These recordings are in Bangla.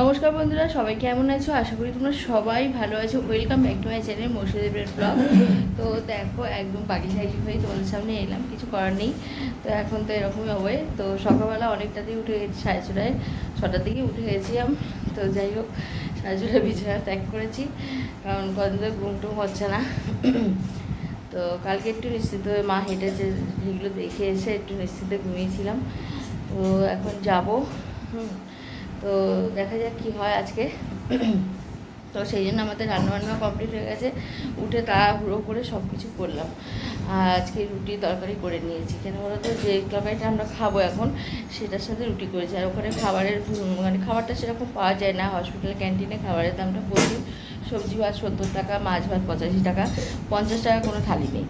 নমস্কার বন্ধুরা, সবাই কেমন আছো? আশা করি তোমরা সবাই ভালো আছো। Welcome back to my channel মসজিদের ব্লগ তো দেখো, একদম বাকি সাইজি হয়ে তোমাদের সামনে এলাম, কিছু করার নেই। তো এখন তো এরকমই হবে। তো সকালবেলা অনেকটাতেই উঠে গেছি, সাড়ে ছটায়, ছটার দিকে উঠে গেছিলাম তো যাই হোক, সাড়ে ছটায় বিছানা ত্যাগ করেছি। কারণ কদিন ধরে ঘুম টুম হচ্ছে না। তো কালকে একটু নিশ্চিত হয়ে মা হেঁটেছে সেগুলো দেখে এসে একটু নিশ্চিন্তে ঘুমিয়েছিলাম। তো এখন যাব, হুম। তো দেখা যাক কি হয় আজকে। তো সেই জন্য আমাদের রান্নাবান্না কমপ্লিট হয়ে গেছে। উঠে তাড়াহুড়ো করে সব কিছু করলাম। আর আজকে রুটি তরকারি করে নিয়েছি। কেন বলো তো যে তরকারিটা আমরা খাব এখন, সেটার সাথে রুটি করেছি। আর ওখানে খাবারের মানে খাবারটা সেরকম পাওয়া যায় না। হসপিটাল ক্যান্টিনে খাবারের দামটা প্রচুর। সবজি ভাত সত্তর টাকা, মাছ ভাত পঁচাশি টাকা। পঞ্চাশ টাকা কোনো থালি নেই।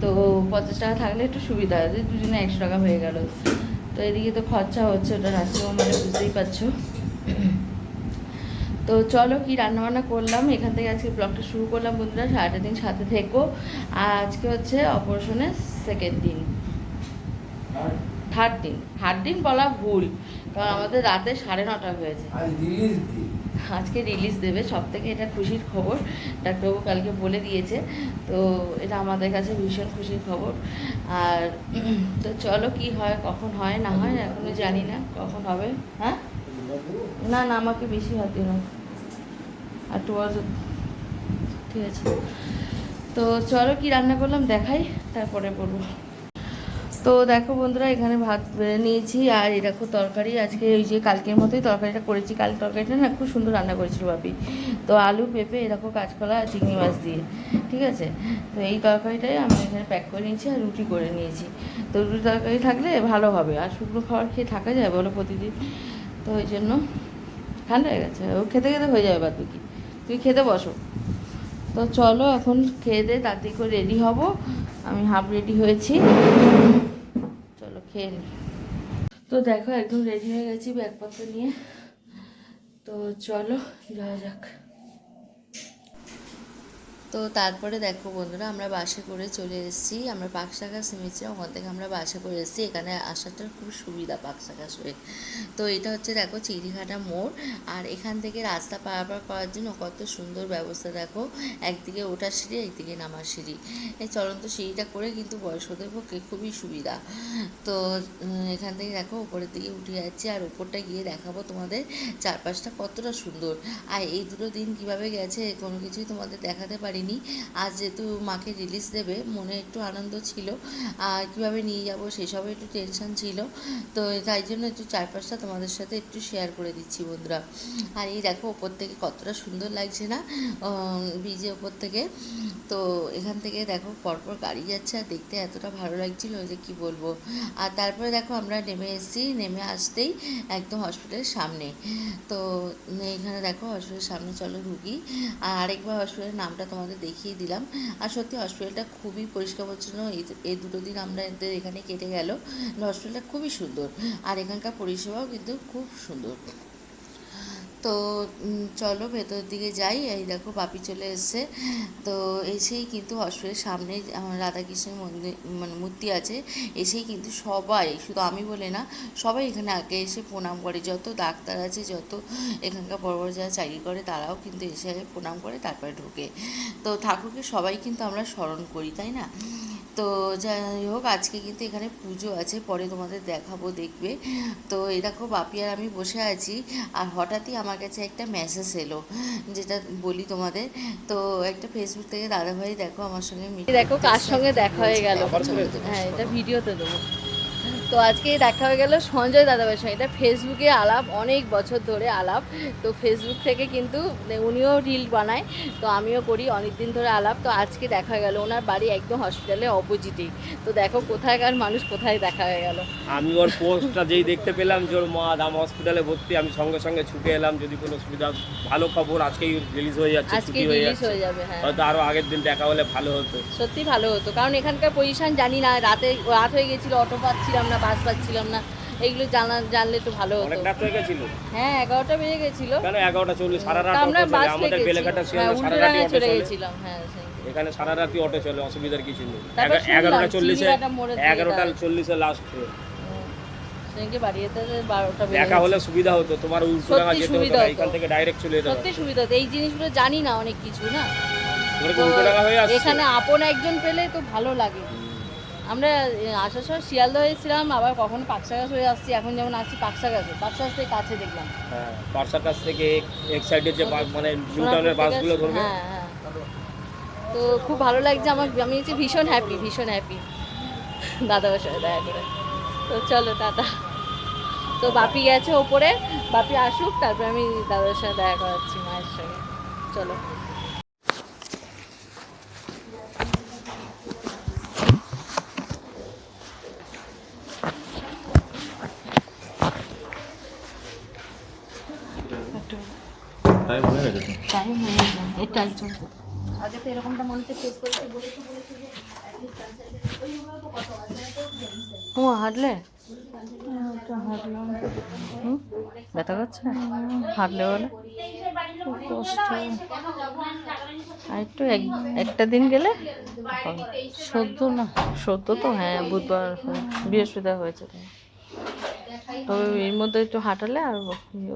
তো পঞ্চাশ টাকা থাকলে একটু সুবিধা হয়। দুজনে একশো টাকা হয়ে গেল। তো এদিকে তো খরচা হচ্ছে, ওটা রাস্তা মানে বুঝতেই পারছ। তো চলো কি রান্নাবান্না করলাম, এখান থেকে আজকে ব্লগটা শুরু করলাম বন্ধুরা, সারাটা দিন সাথে থেকো। আর আজকে হচ্ছে অপারেশনের সেকেন্ড দিন। থার্ড দিন। থার্ড দিন বলা ভুল, কারণ আমাদের রাতে সাড়ে নটা হয়েছে। আজকে রিলিজ দেবে সব থেকে এটা খুশির খবর। ডাক্তারবাবু কালকে বলে দিয়েছে, তো এটা আমাদের কাছে ভীষণ খুশির খবর। আর তো চলো কি হয়, কখন হয়, না হয়, এখনও জানি না, কখন হবে হ্যাঁ? না না, আমাকে বেশি হাতে না। আর টু ঠিক আছে। তো চলো কি রান্না করলাম, দেখাই, তারপরে বলব। তো দেখো বন্ধুরা, এখানে ভাত নিয়েছি আর এই দেখো তরকারি। আজকে ওই যে কালকের মতোই তরকারিটা করেছি। কাল তরকারিটা না খুব সুন্দর রান্না করেছিল বাপি। তো আলু, পেঁপে এরকম কাঁচকলা আর চিংড়ি মাছ দিয়ে, ঠিক আছে? তো এই তরকারিটাই আমি এখানে প্যাক করে নিয়েছি আর রুটি করে নিয়েছি। তো রুটি তরকারি থাকলে ভালো হবে। আর শুকনো খাবার খেয়ে থাকা যায় বলো প্রতিদিন। তো ওই জন্য ঠান্ডা হয়ে গেছে। ও খেতে খেতে হয়ে যাবে বাদ কি তুই খেতে বসো। তো চলো এখন খেয়ে দে, তাড়াতাড়ি করে রেডি হব। আমি হাফ রেডি হয়েছি। চলো খেয়ে নি। তো দেখো একদম রেডি হয়ে গেছি ব্যাগপত্র নিয়ে। তো চলো যাওয়া যাক। তো তারপরে দেখো বন্ধুরা, আমরা বাসে করে চলে এসেছি। আমরা পাকশাখা সিমেছি ওখান থেকে আমরা বাসে করে এসেছি। এখানে আসাটার খুব সুবিধা পাকশাখা হয়ে তো এটা হচ্ছে দেখো চিড়িঘাটা মোড়। আর এখান থেকে রাস্তা পারাপার করার জন্য কত সুন্দর ব্যবস্থা দেখো। একদিকে ওঠার সিঁড়ি, একদিকে নামার সিঁড়ি। এই চলন্ত সিঁড়িটা করে কিন্তু বয়স্কদের পক্ষে খুবই সুবিধা। তো এখান থেকে দেখো উপরের দিকে উঠে যাচ্ছি। আর উপরটা গিয়ে দেখাবো তোমাদের চারপাশটা কতটা সুন্দর। আর এই দুটো দিন কীভাবে গেছে, কোনো কিছুই তোমাদের দেখাতে পারিনি আজ যেহেতু মাকে রিলিজ দেবে, মনে একটু আনন্দ ছিল। আর কীভাবে নিয়ে যাব সেসবে একটু টেনশন ছিল। তো তাই জন্য একটু চারপাশটা তোমাদের সাথে একটু শেয়ার করে দিচ্ছি বন্ধুরা। আর এই দেখো, ওপর থেকে কতটা সুন্দর লাগছে না? ব্রিজে ওপর থেকে। তো এখান থেকে দেখো, পরপর গাড়ি যাচ্ছে আর দেখতে এতটা ভালো লাগছিল যে কি বলব। আর তারপরে দেখো, আমরা নেমে এসেছি। নেমে আসতেই একদম হসপিটালের সামনে। তো এখানে দেখো হসপিটালের সামনে চলো ঢুকি। আর আরেকবার হসপিটালের নামটা তোমাদের দেখিয়ে দিলাম। আর সত্যি হসপিটালটা খুবই পরিষ্কার পরিচ্ছন্ন এই এই দুটো দিন আমরা এদের এখানে কেটে গেল। হসপিটালটা খুবই সুন্দর। আর এখানকার পরিষেবাও কিন্তু খুব সুন্দর। তো চলো ভেতরের দিকে যাই। এই দেখো বাপি চলে এসছে। তো এসেই কিন্তু হসপিটালের সামনে রাধাকৃষ্ণের মন্দির মানে মূর্তি আছে। এসেই কিন্তু সবাই, শুধু আমি বলে না, সবাই এখানে আগে এসে প্রণাম করে। যত ডাক্তার আছে, যত এখানকার বড় বড় যারা চাকরি করে, তারাও কিন্তু এসে প্রণাম করে, তারপরে ঢোকে। তো ঠাকুরকে সবাই কিন্তু আমরা স্মরণ করি, তাই না? তো যাই হোক আজকে কিন্তু এখানে পুজো আছে পরে তোমাদের দেখাবো দেখবে। তো এই দেখো বাপি আর আমি বসে আছি আর হঠাৎই আমার কাছে একটা মেসেজ এলো যেটা বলি তোমাদের। তো একটা ফেসবুক থেকে দাদাভাই দেখো আমার সঙ্গে দেখো কার সঙ্গে দেখা হয়ে গেল। হ্যাঁ এটা ভিডিওতে দেবো। তো আজকে দেখা হয়ে গেল সঞ্জয় দাদাভাইয়ের সঙ্গে। এটা ফেসবুকে আলাপ অনেক বছর ধরে আলাপ। তো ফেসবুক থেকে কিন্তু উনিও রিল বানায় তো আমিও করি অনেক দিন ধরে আলাপ। তো আজকে দেখা গেল ওনার বাড়ি একদম হসপিটালে অপোজিটেই তো দেখো কোথায়কার মানুষ কোথায় দেখা হয়ে গেল। আমি ওর পোস্টটা যেই দেখতে পেলাম যে ওর মা দাম হসপিটালে ভর্তি আমি সঙ্গে সঙ্গে ছুটে এলাম যদি কোনো সুবিধা ভালো খবর আজকেই রিলিজ হয়ে যাচ্ছে আজকে রিলিজ হয়ে যাবে হ্যাঁ। হয়তো আরও আগের দিন দেখা হলে ভালো হতো। সত্যি ভালো হতো কারণ এখানকার পজিশন জানি না রাতে রাত হয়ে গেছিল অটো পাচ্ছিলাম না বাস পাচ্ছিলাম না। এইগুলো জানা জানলে একটু ভালো অনেক হতো রাত হয়ে গেছিল। হ্যাঁ এগারোটা বেজে গেছিল। কেন এগারোটা চল্লিশ? সারা রাত আমরা বাস আমাদের বেলেঘাটা হ্যাঁ সারা অটো চলে গেছিলাম হ্যাঁ এখানে সারা রাতই অটো চলে অসুবিধার কিছু নেই। তারপর এগা- এগারোটা শুনলাম চল্লিশে চিড়িয়াখানা মোড়ের দিকে এগারোটা দাঁড়াচ্ছে। চল্লিশে লাস্ট সেদিনকে বাড়ি যেতে যেতে বারোটা বেজে একা হলে সুবিধা হতো তোমার যেতে হতো না এখান থেকে ডাইরেক্ট চলে যেতে সত্যি সুবিধা হতো। এই জিনিসগুলো জানি না অনেক কিছু না? তো এখানে আপন একজন পেলে তো ভালো লাগে। আমরা আসার সময় শিয়ালদা হয়েছিলাম আবার কখনো পাকসাগাছ হয়ে আসছি এখন যেমন আসছি পাকসাগাছে পাকসাগাছ থেকে কাছে দেখলাম। হ্যাঁ থেকে এক সাইডের যে বাস মানে নিউ টাউনের বাসগুলো ধরবে? হ্যাঁ হ্যাঁ। তো খুব ভালো লাগছে আমার আমি হচ্ছে ভীষণ হ্যাপি ভীষণ হ্যাপি দাদার সাথে দেখা করে। তো চলো দাদা। তো বাপি গেছে ওপরে বাপি আসুক তারপরে আমি দাদার সাথে দেখা করাচ্ছি মায়ের সঙ্গে। চলো টাইম হয়ে গেছে তো। টাইম আগে তো এরকমটা বলেছে বলেছে যে ও হাঁটলে? হুম? ব্যথা করছে? হাঁটলে বলে? কষ্ট আর একটু এক- একটা দিন গেলে? সদ্য না সদ্য তো হ্যাঁ বুধবার বৃহস্পতিবার হয়েছে। তবে এর মধ্যে একটু হাঁটালে আর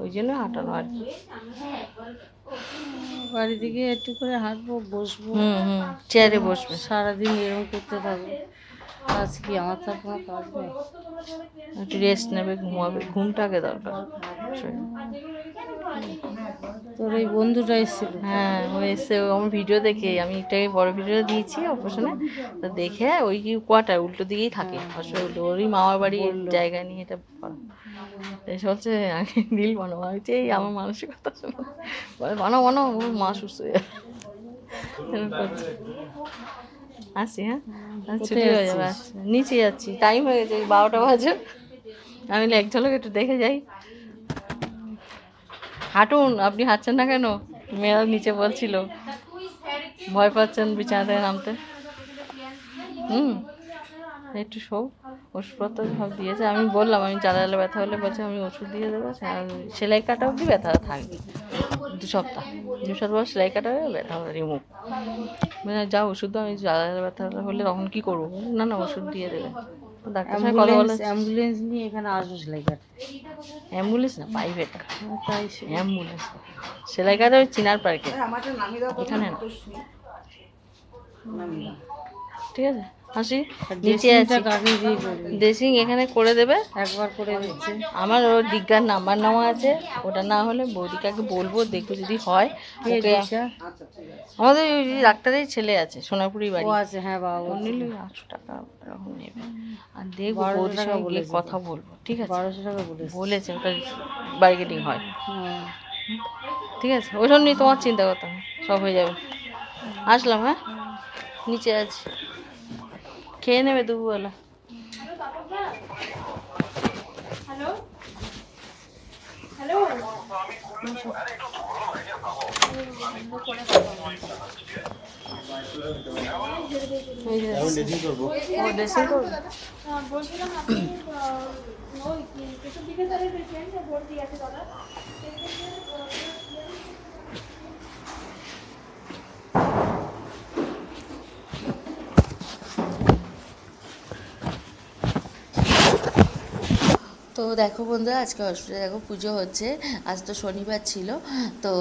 ওই জন্য হাঁটানো আর কি। বাড়ি থেকে একটু করে হাঁটবো বসবো। চেয়ারে বসবে। সারাদিন এরকম করতে থাকব। কাজ কি আমার তো কোনো কাজ নেই। একটু রেস্ট নেবে ঘুমাবে ঘুমটাকে দরকার। তোর এই বন্ধুটা এসেছিল। হ্যাঁ ও এসে ও আমার ভিডিও দেখে আমি একটাকে বড় ভিডিও দিয়েছি অপারেশনে। তো দেখে ওই কি কোয়াটার উল্টো দিকেই থাকে। আসলে উল্টো ওরই মামার বাড়ির জায়গা নিয়ে এটা। এসে বলছে আমি রিল বানাবো আমি এই আমার মানসিকতা শোনো। বলে বানাও বানাও ওর মা সুস্থ হয়ে। আসি হ্যাঁ? ছুটি হয়ে যাবে আচ্ছা নিচে যাচ্ছি টাইম হয়ে গেছে বারোটা বাজে। আমি এক ঝলক একটু দেখে যাই। হাঁটুন আপনি হাঁটছেন না কেন? মেয়েরা নিচে বলছিল ভয় পাচ্ছেন বিছানাতে নামতে। হুম। একটু শো ওষুধপত্র সব দিয়েছে আমি বললাম আমি জ্বালা জ্বালা ব্যথা হলে বলছে আমি ওষুধ দিয়ে দেবো সেলাই কাটা অবধি ব্যথা থাকবে। দু সপ্তাহ দু সপ্তাহ সেলাই কাটা হয়ে ব্যথা রিমুভ মানে যা ওষুধ আমি জ্বালা জ্বালা ব্যথা হলে তখন কী করব? না না ওষুধ দিয়ে দেবে। ডাক্তার সাথে কথা বলে অ্যাম্বুলেন্স নিয়ে এখানে আসব সেলাই অ্যাম্বুলেন্স না প্রাইভেট তাই সে- অ্যাম্বুলেন্স। সেলাই কাটা ওই চিনার পার্কে এখানে না। ঠিক আছে? আসি নিচে আছি ড্রেসিং এখানে করে দেবে? একবার করে দিচ্ছে। আমার ওর দিগ্গার নাম্বার নেওয়া আছে। ওটা না হলে বৌদিকাকে বলব দেখব যদি হয়। আমাদের ওই ডাক্তারের ছেলে আছে সোনাপুরি বাড়ি। আছে হ্যাঁ বাবা নিলে আটশো টাকা এরকম নেবে। আর দেখব বৌদির সঙ্গে বলেছে কথা বলব ঠিক আছে? বারোশো টাকা বলেছে। ওটা বার্গেটিং হয়। হ্যাঁ। ঠিক আছে ওইসব নিয়ে তোমার চিন্তা করতে হবে সব হয়ে যাবে। আসলাম হ্যাঁ? নিচে আছি। খেয়ে নেবে দুপুরবেলা ড্রেসিং করবে বলছিলাম আপনি ওই কি কিছু দিকে তারা পেশেন্ট ভর্তি আছে দাদা তো দেখো বন্ধুরা, আজকে হসপিটালে দেখো পুজো হচ্ছে। আজ তো শনিবার ছিল। তো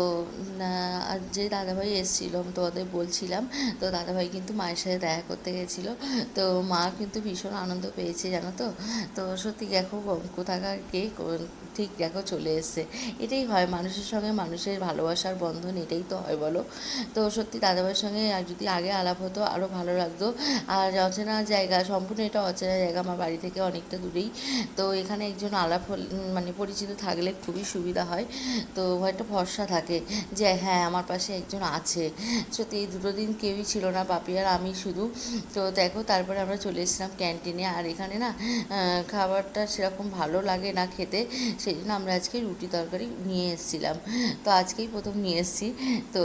যে দাদাভাই এসেছিল তো ওদের বলছিলাম। তো দাদাভাই কিন্তু মায়ের সাথে দেখা করতে গেছিল। তো মা কিন্তু ভীষণ আনন্দ পেয়েছে, জানো তো? তো সত্যি দেখো কোথাকার কে ঠিক দেখো চলে এসছে। এটাই হয়, মানুষের সঙ্গে মানুষের ভালোবাসার বন্ধন, এটাই তো হয়, বলো? তো সত্যি দাদাভাইয়ের সঙ্গে আর যদি আগে আলাপ হতো আরও ভালো লাগতো। আর অচেনা জায়গা, সম্পূর্ণ এটা অচেনা জায়গা, আমার বাড়ি থেকে অনেকটা দূরেই। তো এখানে একজন আলাপ মানে পরিচিত থাকলে খুবই সুবিধা হয়। তো একটা ভরসা থাকে যে হ্যাঁ আমার পাশে একজন আছে। সত্যি এই দুটো দিন কেউই ছিল না বাপি আর আমি শুধু। তো দেখো, তারপরে আমরা চলে এসেছিলাম ক্যান্টিনে। আর এখানে না খাবারটা সেরকম ভালো লাগে না খেতে। সেই জন্য আমরা আজকে রুটি তরকারি নিয়ে এসেছিলাম। তো আজকেই প্রথম নিয়ে এসেছি। তো,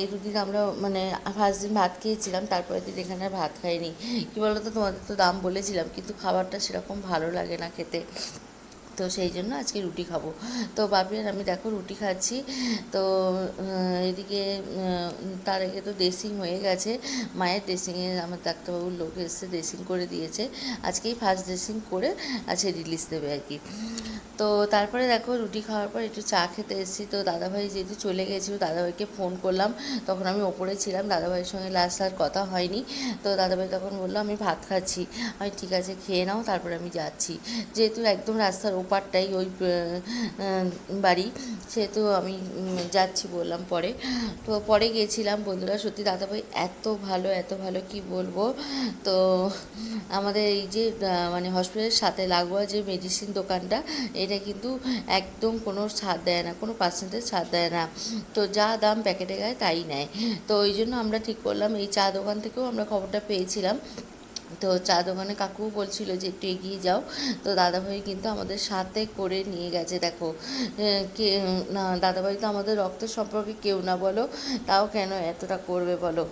এই দুদিন আমরা মানে ফার্স্ট দিন ভাত খেয়েছিলাম তারপরে দিন এখানে ভাত খাইনি। কী বলো তো তোমাদের তো দাম বলেছিলাম, কিন্তু খাবারটা সেরকম ভালো লাগে না খেতে। তো তো সেই জন্য আজকে রুটি খাব। তো বাপি আর আমি দেখো রুটি খাচ্ছি। তো এদিকে তার আগে তো ড্রেসিং হয়ে গেছে। মায়ের ড্রেসিংয়ে আমার ডাক্তারবাবুর লোক এসে ড্রেসিং করে দিয়েছে। আজকেই ফার্স্ট ড্রেসিং করে আছে রিলিজ দেবে আর কি। তো তারপরে দেখো রুটি খাওয়ার পর একটু চা খেতে এসেছি। তো দাদাভাই যেহেতু চলে গেছিল, দাদাভাইকে ফোন করলাম। তখন আমি ওপরে ছিলাম, দাদাভাইয়ের সঙ্গে লাস্ট আর কথা হয়নি। তো দাদাভাই তখন বলল, আমি ভাত খাচ্ছি। আমি ঠিক আছে, খেয়ে নাও, তারপরে আমি যাচ্ছি। যেহেতু একদম রাস্তার ওপারটাই ওই বাড়ি। সেহেতু আমি যাচ্ছি বললাম পরে। তো পরে গেছিলাম, বন্ধুরা, সত্যি দাদাভাই এত ভালো এত ভালো, কি বলব? তো আমাদের এই যে মানে হসপিটালের সাথে লাগোয়া যে মেডিসিন দোকানটা, এটা কিন্তু একদম কোনো ছাড় দেয় না, কোনো পার্সেন্টেজ ছাড় দেয় না। তো যা দাম প্যাকেটে গায়ে তাই নেয়। তো ওই জন্য আমরা ঠিক করলাম, এই চা দোকান থেকেও আমরা খবরটা পেয়েছিলাম। তো চা দোকানে কাকু বলছিল যে একটু এগিয়ে যাও। তো দাদাভাই কিন্তু আমাদের সাথে করে নিয়ে গেছে, দেখো। কে, না, দাদাভাই তো আমাদের রক্ত সম্পর্কে কেউ না বলো, তাও কেন এতটা করবে বলো?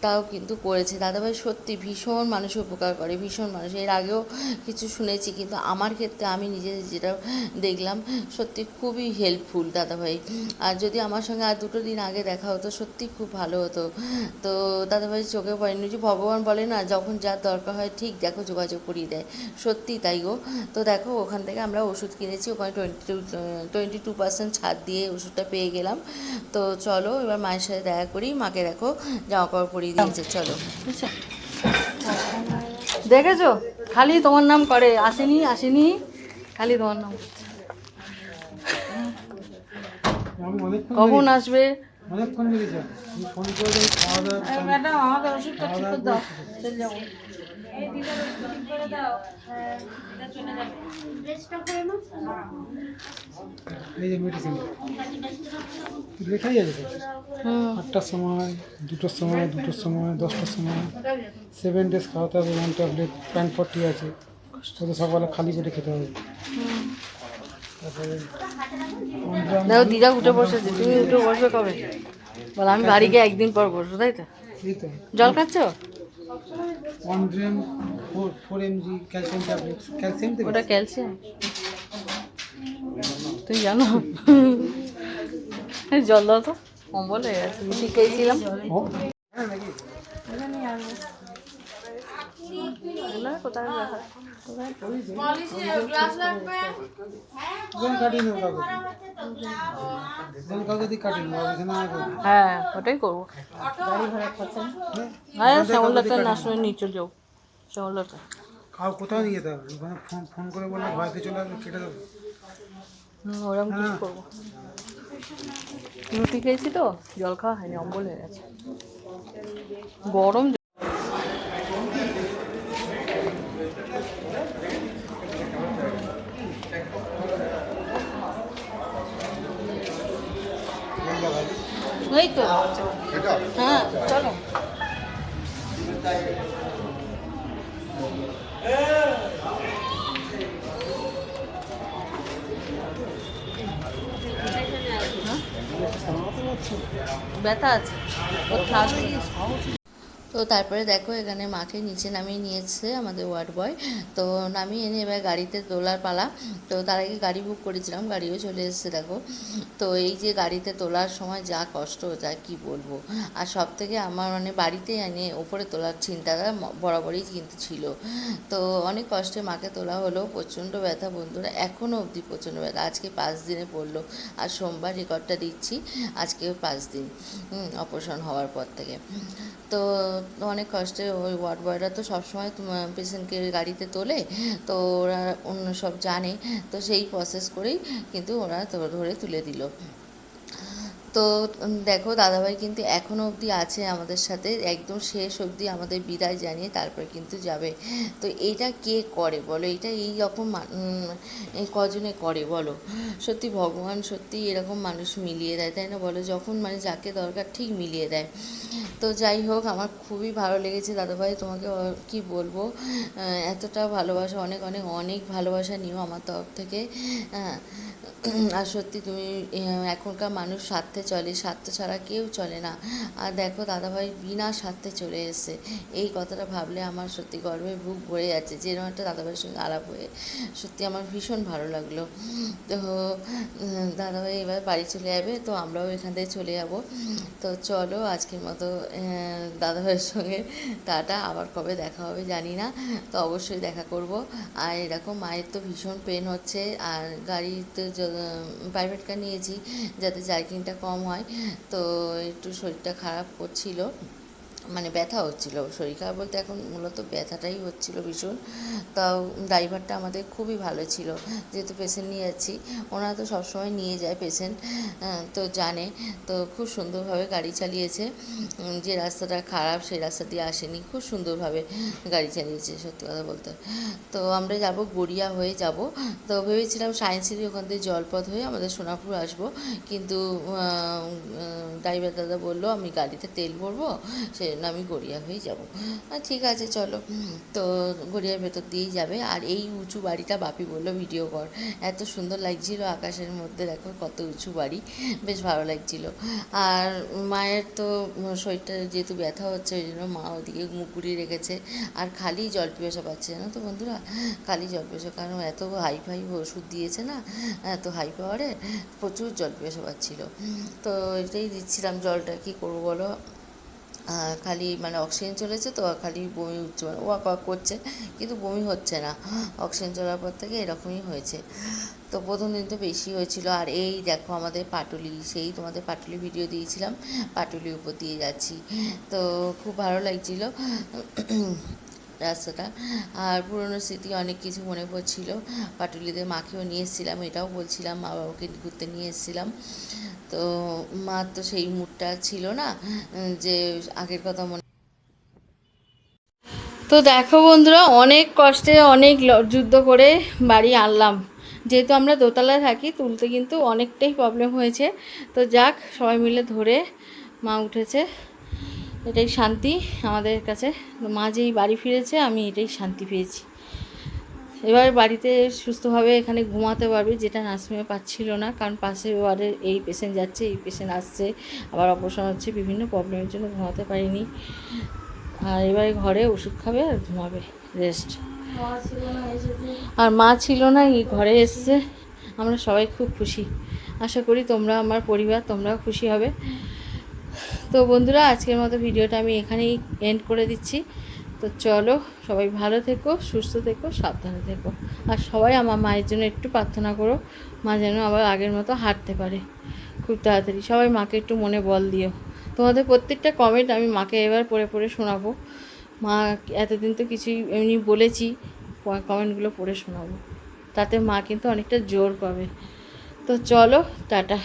তাও কিন্তু করেছে। দাদাভাই সত্যি ভীষণ মানুষ উপকার করে, ভীষণ মানুষ। এর আগেও কিছু শুনেছি, কিন্তু আমার ক্ষেত্রে আমি নিজে যেটা দেখলাম, সত্যি খুবই হেল্পফুল দাদাভাই। আর যদি আমার সঙ্গে আর দুটো দিন আগে দেখা হতো, সত্যি খুব ভালো হতো। তো দাদাভাই চোখে পড়েনি। যে ভগবান বলে না, যখন যার দরকার হয় ঠিক দেখো যোগাযোগ করিয়ে দেয়। সত্যি তাই গো। তো দেখো ওখান থেকে আমরা ওষুধ কিনেছি ওখানে twenty two twenty two percent ছাড় দিয়ে ওষুধটা পেয়ে গেলাম। তো চলো এবার মায়ের সাথে দেখা করি। মাকে দেখো জামা কাপড় পরিয়ে দিয়েছে চলো। দেখেছ? খালি তোমার নাম করে আসেনি আসেনি খালি তোমার নাম। কখন আসবে? অনেকক্ষণ লেগেছে। ফোন করে খাওয়া দাওয়া ম্যাডাম আমাদের ওষুধটা ঠিক করে দাও চলে যাব। এই যে মেডিসিন লেখাই আছে আটটার সময় দুটোর সময় দুটোর সময় দশটার সময়। সেভেন ডেজ খাওয়াতে হবে ওয়ান ট্যাবলেট প্যান্ট ফর্টি আছে। ওটা সকালে খালি পেটে খেতে হবে। দেখো দিদা উঠে বসেছে। তুমি উঠে বসবে কবে? বলো আমি বাড়ি গিয়ে একদিন পর বসবো তাই তো। জল খাচ্ছ? One gram four four mg calcium tablet calcium থেকে ওটা ক্যালসিয়াম? তুই জানো? জল দাও তো অম্বল হয়ে গেছে। রুটি খেয়েছিলাম। হ্যাঁ নাকি কোথায় হ্যাঁ ওটাই করব। গাড়ি ভাড়া খরচা হ্যাঁ শ্যামলদাটা না শুনে নিয়ে চলে যাও। শ্যামলদাটা কাউ কোথাও নিয়ে যেতে হবে। ফোন ফোন করে বললে ভয়তে চলে আসবে কেটে দেবো। ওরকম কিছু করব? রুটি খেয়েছি তো জল খাওয়া হয়নি অম্বল হয়ে গেছে। গরম এই তো। হ্যাঁ চলো। ব্যথা আছে। ও থাকবে তো তারপরে দেখো এখানে মাকে নিচে নামিয়ে নিয়েছে আমাদের ওয়ার্ড বয়। তো নামিয়ে এনে এবার গাড়িতে তোলার পালা। তো তার আগে গাড়ি বুক করেছিলাম, গাড়িও চলে এসেছে দেখো। তো এই যে গাড়িতে তোলার সময় যা কষ্ট, যা কি বলব। আর সব থেকে আমার মানে বাড়িতে এনে ওপরে তোলার চিন্তাটা বরাবরই কিন্তু ছিল। তো অনেক কষ্টে মাকে তোলা হলো, প্রচণ্ড ব্যথা বন্ধুরা এখনও অবধি প্রচণ্ড ব্যথা। আজকে পাঁচ দিনে পড়ল, আর সোমবার রেকর্ডটা দিচ্ছি আজকে পাঁচ দিন অপারেশন হওয়ার পর থেকে। তো অনেক কষ্টে ওই ওয়ার্ড বয়রা তো সবসময় পেশেন্টকে গাড়িতে তোলে, তো ওরা অন্য সব জানে, তো সেই প্রসেস করেই কিন্তু ওরা ধরে তুলে দিল। তো দেখো দাদাভাই কিন্তু এখনও অবধি আছে আমাদের সাথে, একদম শেষ অবধি আমাদের বিদায় জানিয়ে তারপর কিন্তু যাবে। তো এটা কে করে বলো? এটা এই রকম কজনে করে বলো? সত্যি ভগবান সত্যি এরকম মানুষ মিলিয়ে দেয়, তাই না বলো? যখন মানে যাকে দরকার ঠিক মিলিয়ে দেয়। তো যাই হোক, আমার খুবই ভালো লেগেছে দাদাভাই, তোমাকে কি বলব? এতটা ভালোবাসা, অনেক অনেক অনেক ভালোবাসা নিও আমার তরফ থেকে। হ্যাঁ আর সত্যি তুমি এখনকার মানুষ স্বার্থে স্বার্থে চলে স্বার্থ ছাড়া কেউ চলে না। আর দেখো, দাদাভাই বিনা স্বার্থে চলে এসেছে। এই কথাটা ভাবলে আমার সত্যি গর্বে বুক ভরে যাচ্ছে যেরকম একটা দাদাভাইয়ের সঙ্গে আলাপ হয়ে সত্যি আমার ভীষণ ভালো লাগল। তো দাদাভাই এবার বাড়ি চলে যাবে, তো আমরাও এখান থেকে চলে যাব। তো চলো, আজকের মতো দাদাভাইয়ের সঙ্গে টাটা। আবার কবে দেখা হবে জানি না, তো অবশ্যই দেখা করব। আর এরকম মায়ের তো ভীষণ পেন হচ্ছে, আর গাড়িতে প্রাইভেট কার নিয়েছি, যাতে জার্কিংটা কম হয়। তো একটু শরীরটা খারাপ করছিল। মানে ব্যথা হচ্ছিল। শরীর খারাপ বলতে এখন মূলত ব্যথাটাই হচ্ছিল ভীষণ। তাও ড্রাইভারটা আমাদের খুবই ভালো ছিল। যেহেতু পেশেন্ট নিয়ে যাচ্ছি, ওনারা তো সবসময় নিয়ে যায় পেশেন্ট তো জানে। তো খুব সুন্দরভাবে গাড়ি চালিয়েছে। যে রাস্তাটা খারাপ, সেই রাস্তা দিয়ে আসেনি। খুব সুন্দরভাবে গাড়ি চালিয়েছে, সত্যি কথা বলতে। তো আমরা যাব গড়িয়া হয়ে যাব। তো ভেবেছিলাম সায়েন্স সিটি ওখান থেকে জলপথ হয়ে আমাদের সোনাপুর আসব। কিন্তু ড্রাইভার দাদা বলল, আমি গাড়িতে তেল ভরবো সেই জন্য আমি গড়িয়া হয়ে যাব। ঠিক আছে, চলো। তো গড়িয়ার ভেতর দিয়েই যাবে। আর এই উঁচু বাড়িটা বাপি বলল, ভিডিও কর। এত সুন্দর লাগছিল আকাশের মধ্যে, দেখো কত উঁচু বাড়ি। বেশ ভালো লাগছিল। আর মায়ের তো শরীরটা যেহেতু ব্যথা হচ্ছে, ওই জন্য মা ওদিকে ঘুরিয়ে রেখেছে। আর খালি জল পিপাসা পাচ্ছে, জানো তো বন্ধুরা? খালি জল পিপাসা, কারণ এত হাই ফাই ওষুধ দিয়েছে না, এত হাই পাওয়ারে প্রচুর জল পিপাসা পাচ্ছিল। তো এটাই দিচ্ছিলাম জলটা, কী করব বলো? খালি মানে অক্সিজেন চলেছে তো, খালি বমি উঠছে মানে ওয়াক ওয়াক করছে, কিন্তু বমি হচ্ছে না। অক্সিজেন চলার পর থেকে এরকমই হয়েছে। তো প্রথম দিন তো বেশি হয়েছিল। আর এই দেখো আমাদের পাটুলি, সেই তোমাদের পাটুলি ভিডিও দিয়েছিলাম পাটুলি উপর দিয়ে যাচ্ছি। তো খুব ভালো লাগছিল রাস্তাটা। আর পুরনো স্মৃতি অনেক কিছু মনে পড়ছিল। পাটুলিদের মাকেও নিয়ে এসেছিলাম, এটাও বলছিলাম, মা বাবাকে ঘুরতে নিয়ে এসেছিলাম। তো মার তো সেই মুডটা ছিল না, যে আগের কথা মনে তো দেখো বন্ধুরা, অনেক কষ্টে, অনেক যুদ্ধ করে বাড়ি আনলাম। যেহেতু আমরা দোতলায় থাকি, তুলতে কিন্তু অনেকটাই প্রবলেম হয়েছে। তো যাক, সবাই মিলে ধরে মা উঠেছে। এটাই শান্তি আমাদের কাছে। মা যেই বাড়ি ফিরেছে, আমি এটাই শান্তি পেয়েছি। এবার বাড়িতে সুস্থভাবে এখানে ঘুমাতে পারবে, যেটা নার্সিংহোমে পাচ্ছিল না, কারণ পাশে ওয়ার্ডে এই পেশেন্ট যাচ্ছে, এই পেশেন্ট আসছে। আবার অপারেশন হচ্ছে, বিভিন্ন প্রবলেমের জন্য ঘুমাতে পারিনি। আর এবারে ঘরে ওষুধ খাবে আর ঘুমাবে রেস্ট আর মা ছিল না, এই ঘরে এসছে। আমরা সবাই খুব খুশি। আশা করি তোমরা, আমার পরিবার, তোমরাও খুশি হবে। তো বন্ধুরা, আজকের মতো ভিডিওটা আমি এখানেই এন্ড করে দিচ্ছি। তো চলো, সবাই ভালো থেকো, সুস্থ থেকো, সাবধানে থেকো। আর সবাই আমার মায়ের জন্য একটু প্রার্থনা করো, মা যেন আবার আগের মতো হাঁটতে পারে। খুব তাড়াতাড়ি। সবাই মাকে একটু মনে বল দিও। তোমাদের প্রত্যেকটা কমেন্ট আমি মাকে এবার পড়ে পড়ে শোনাবো। মা, এতদিন তো কিছুই এমনি বলেছি কমেন্টগুলো পড়ে শোনাবো। তাতে মা কিন্তু অনেকটা জোর পাবে। তো চলো, টাটা।